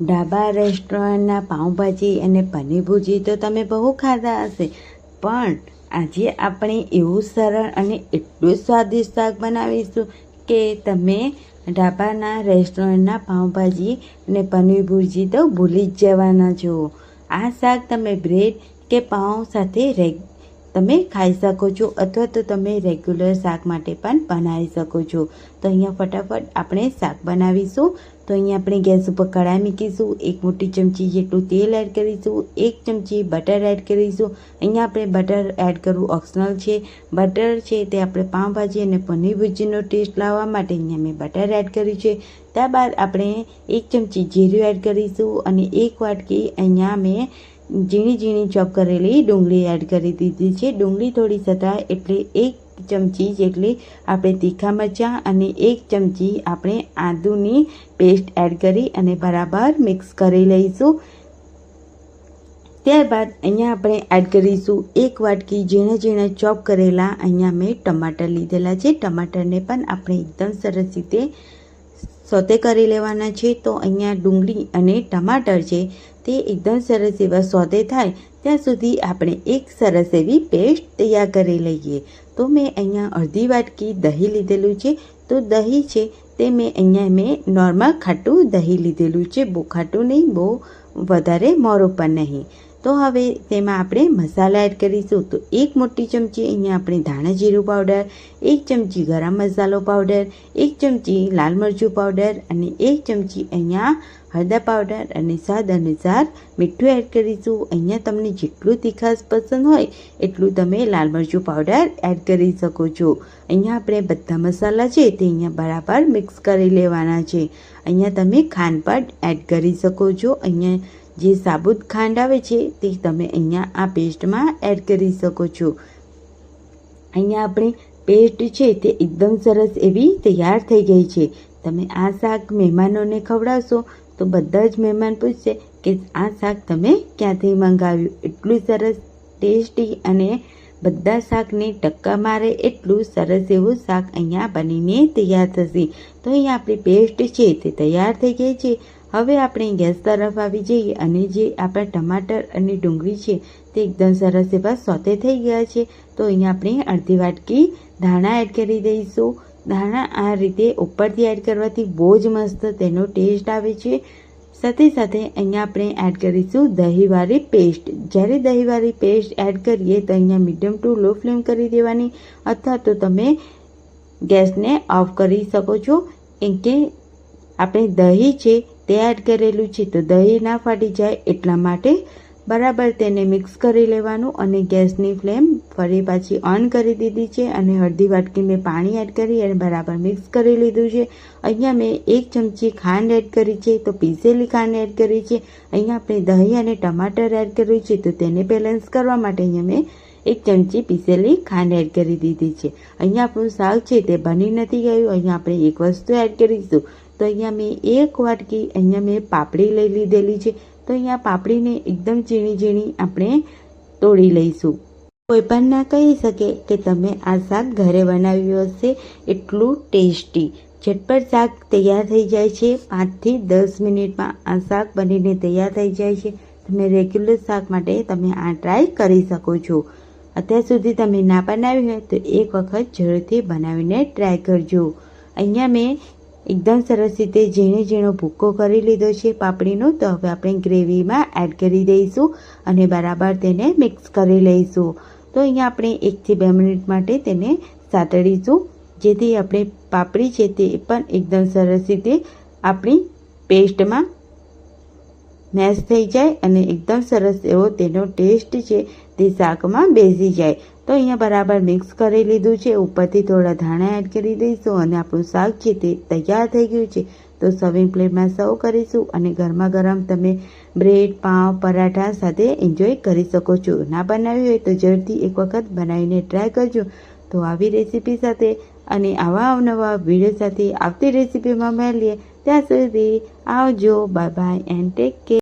ઢાબા રેસ્ટોરન્ટના પાઉંભાજી અને પનીર ભુજી તો તમે બહુ ખાધા હશે. પણ આજે આપણે એવું સરળ અને એટલું સ્વાદિષ્ટ શાક બનાવીશું કે તમે ઢાબાના રેસ્ટોરન્ટના પાઉંભાજી અને પનીર ભુજી તો ભૂલી જ જવાના છો. આ શાક તમે બ્રેડ કે પાઉં સાથે રેગ તમે ખાઈ શકો છો અથવા તો તમે રેગ્યુલર શાક માટે પણ બનાવી શકો છો. તો અહીંયા ફટાફટ આપણે શાક બનાવીશું. તો અહીંયા આપણે ગેસ ઉપર કડાઈ મૂકીશું. એક મોટી ચમચી જેટલું તેલ એડ કરીશું. એક ચમચી બટર એડ કરીશું. અહીંયા આપણે બટર એડ કરવું ઓપ્શનલ છે. બટર છે તે આપણે પાઉંભાજી અને પનીર ભુજીનો ટેસ્ટ લાવવા માટે અહીંયા મેં બટર એડ કર્યું છે. ત્યારબાદ આપણે એક ચમચી જીરું એડ કરીશું અને એક વાટકી અહીંયા મેં ઝીણી ઝીણી ચોપ કરેલી ડુંગળી એડ કરી દીધી છે. ડુંગળી થોડી સતરાય એટલે એક ચમચી જેટલી આપણે તીખા મરચાં અને એક ચમચી આપણે આદુની પેસ્ટ એડ કરી અને બરાબર મિક્સ કરી લઈશું. ત્યારબાદ અહીંયા આપણે એડ કરીશું એક વાટકી ઝીણા ઝીણા ચોપ કરેલા અહીંયા મેં ટમાટર લીધેલા છે. ટમાટરને પણ આપણે એકદમ સરસ રીતે સોતે કરી લેવાના છે. તો અહીંયા ડુંગળી અને ટમાટર છે. તે એકદમ સરસ એવા સોદે થાય, ત્યાં સુધી આપણે એક સરસ એવી પેસ્ટ તૈયાર કરી લઈએ. તો મેં અહીંયા અડધી વાટકી દહીં લીધેલું છે. તો દહીં છે તે મેં અહીંયા મેં નોર્મલ ખાટું દહીં લીધેલું છે. બહુ ખાટું નહીં બહુ વધારે મોરું પણ નહીં. તો હવે તેમાં આપણે મસાલા એડ કરીશું. તો એક મોટી ચમચી અહીંયા આપણે ધાણા જીરું પાવડર એક ચમચી ગરમ મસાલો પાવડર એક ચમચી લાલ મરચું પાવડર અને એક ચમચી અહીંયા હળદર પાવડર અને સ્વાદ અનુસાર મીઠું એડ કરીશું. અહીંયા તમને જેટલું તીખાશ પસંદ હોય એટલું તમે લાલ મરચું પાવડર એડ કરી શકો છો. અહીંયા આપણે બધા મસાલા છે તે અહીંયા બરાબર મિક્સ કરી લેવાના છે. અહીંયા તમે ખાંડ પણ એડ કરી શકો છો. અહીંયા જે સાબુત ખાંડ આવે છે, તે તમે અહીંયા આ પેસ્ટમાં એડ કરી શકો છો. અહીંયા આપણી પેસ્ટ છે તે એકદમ સરસ એવી તૈયાર થઈ ગઈ છે. તમે આ શાક મહેમાનોને ખવડાવશો તો બધા જ મહેમાન પૂછશે કે આ શાક તમે ક્યાંથી મંગાવ્યું? એટલું સરસ, ટેસ્ટી અને બધા શાકને ટક્કા મારે એટલું સરસ એવું શાક અહીંયા બનીને તૈયાર થશે. તો અહીંયા આપણી પેસ્ટ છે તે તૈયાર થઈ ગઈ છે. હવે આપણે ગેસ તરફ આવી જઈએ અને જે આપણા ટમાટર અને ડુંગળી છે, તે એકદમ સરસ એવા સોતે થઈ ગયા છે. તો અહીંયા આપણે અડધી વાટકી ધાણા એડ કરી દઈશું. ધાણા આ રીતે ઉપરથી એડ કરવાથી બહુ જ મસ્ત તેનો ટેસ્ટ આવે છે. સાથે સાથે અહીંયા આપણે એડ કરીશું દહીંવાળી પેસ્ટ. જ્યારે દહીંવાળી પેસ્ટ એડ કરીએ તો અહીંયા મીડિયમ ટુ લો ફ્લેમ કરી દેવાની, અથવા તો તમે ગેસને ઓફ કરી શકો છો. કેમ કે આપણે દહીં છે તે એડ કરેલું છે તો દહીં ના ફાટી જાય એટલા માટે બરાબર તેને મિક્સ કરી લેવાનું અને ગેસની ફ્લેમ ફરી પાછી ઓન કરી દીધી છે અને હળદી વાટકી મેં પાણી એડ કરી અને બરાબર મિક્સ કરી લીધું છે. અહીંયા મેં એક ચમચી ખાંડ એડ કરી છે તો પીસેલી ખાંડ એડ કરી છે. અહીંયા આપણે દહીં અને ટમાટર એડ કર્યું છે તો તેને બેલેન્સ કરવા માટે અહીંયા મેં એક ચમચી પીસેલી ખાંડ એડ કરી દીધી છે. અહીંયા આપણું શાક છે તે બની નથી ગયું. અહીંયા આપણે એક વસ્તુ એડ કરીશું. તો અહીંયા મેં એક વાટકી અહીંયા મેં પાપડી લઈ લીધેલી છે. તો અહીંયા પાપડીને એકદમ ઝીણી ઝીણી આપણે તોડી લઈશું. કોઈ પણ ના કહી શકે કે તમે આ શાક ઘરે બનાવ્યું હશે. એટલું ટેસ્ટી. ઝટપટ શાક તૈયાર થઈ જાય છે. પાંચથી દસ મિનિટમાં આ શાક બનીને તૈયાર થઈ જાય છે. તમે રેગ્યુલર શાક માટે તમે આ ટ્રાય કરી શકો છો. અત્યાર સુધી તમે ના બનાવ્યું હોય તો એક વખત જરૂરથી બનાવીને ટ્રાય કરજો. અહીંયા મેં એકદમ સરસ રીતે ઝીણો ઝીણો ભૂક્કો કરી લીધો છે પાપડીનો, તો હવે આપણે ગ્રેવીમાં એડ કરી દઈશું અને બરાબર તેને મિક્સ કરી લઈશું. તો અહીંયા આપણે એકથી બે મિનિટ માટે તેને સાતડીશું. જેથી આપણે પાપડી છે તે પણ એકદમ સરસ રીતે આપણી પેસ્ટમાં મેશ થઈ જાય અને એકદમ સરસ એવો તેનો ટેસ્ટ છે તે શાકમાં બેસી જાય. તો અહીંયા બરાબર મિક્સ કરી લીધું છે. ઉપરથી થોડા ધાણા એડ કરી દઈશું અને આપણું શાક છે તે તૈયાર થઈ ગયું છે. તો સર્વિંગ પ્લેટમાં સર્વ કરીશું અને ગરમા ગરમ તમે બ્રેડ પાવ, પરાઠા સાથે એન્જોય કરી શકો છો. ના બનાવ્યું હોય તો જરૂરથી એક વખત બનાવીને ટ્રાય કરજો. તો આવી રેસીપી સાથે અને આવા અવનવા વીડિયો સાથે આવતી રેસીપીમાં મળીએ. ત્યાં સુધી આવજો. Bye bye and take care